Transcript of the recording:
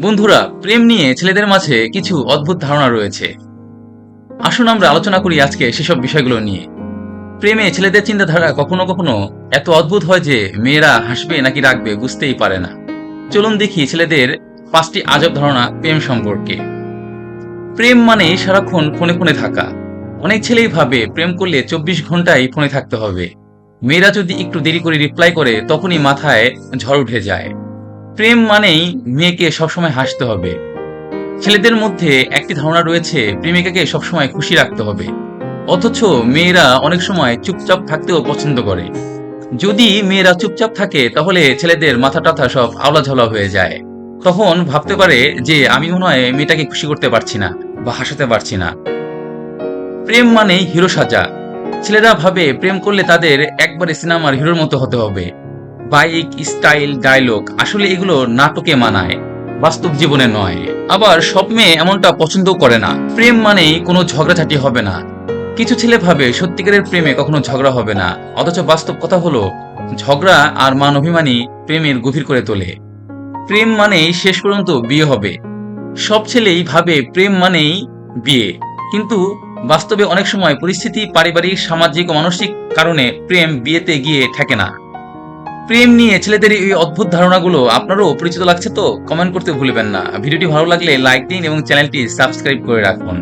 বন্ধুরা, প্রেম নিয়ে ছেলেদের মাঝে কিছু অদ্ভুত ধারণা রয়েছে। আসুন আমরা আলোচনা করি আজকে সেসব বিষয়গুলো নিয়ে। প্রেমে ছেলেদের চিন্তাধারা কখনো কখনো এত অদ্ভুত হয় যে মেয়েরা হাসবে নাকি রাখবে বুঝতেই পারে না। চলুন দেখি ছেলেদের পাঁচটি আজব ধারণা প্রেম সম্পর্কে। প্রেম মানেই সারাক্ষণ ফোনে ফোনে থাকা। অনেক ছেলেই ভাবে প্রেম করলে চব্বিশ ঘন্টাই ফোনে থাকতে হবে। মেয়েরা যদি একটু দেরি করে রিপ্লাই করে, তখনই মাথায় ঝড় উঠে যায়। প্রেম মানেই মেয়েকে সবসময় হাসতে হবে। ছেলেদের মধ্যে একটি ধারণা রয়েছে, প্রেমিকাকে সবসময় খুশি রাখতে হবে। অথচ মেয়েরা অনেক সময় চুপচাপ থাকতেও পছন্দ করে। যদি মেয়েরা চুপচাপ থাকে, তাহলে ছেলেদের মাথা টাথা সব আওলা ঝালা হয়ে যায়। তখন ভাবতে পারে যে আমি মনে হয় মেয়েটাকে খুশি করতে পারছি না বা হাসাতে পারছি না। প্রেম মানেই হিরো সাজা। ছেলেরা ভাবে প্রেম করলে তাদের একবারে সিনেমার হিরোর মতো হতে হবে। বাইক, স্টাইল, ডায়লগ, আসলে এগুলো নাটকে মানায়, বাস্তব জীবনে নয়। আবার সব মেয়ে এমনটা পছন্দও করে না। প্রেম মানেই কোনো ঝগড়াঝাটি হবে না। কিছু ছেলে ভাবে সত্যিকারের প্রেমে কখনো ঝগড়া হবে না। অথচ বাস্তব কথা হলো, ঝগড়া আর মান অভিমানী প্রেমের গভীর করে তোলে। প্রেম মানেই শেষ পর্যন্ত বিয়ে হবে। সব ছেলেই ভাবে প্রেম মানেই বিয়ে। কিন্তু বাস্তবে অনেক সময় পরিস্থিতি, পারিবারিক, সামাজিক ও মানসিক কারণে প্রেম বিয়েতে গিয়ে থাকে না। প্রেম নিয়ে ছেলেদের এই অদ্ভুত ধারণাগুলো আপনারও পরিচিত লাগছে তো কমেন্ট করতে ভুলবেন না। ভিডিওটি ভালো লাগলে লাইক দিন এবং চ্যানেলটি সাবস্ক্রাইব করে রাখুন।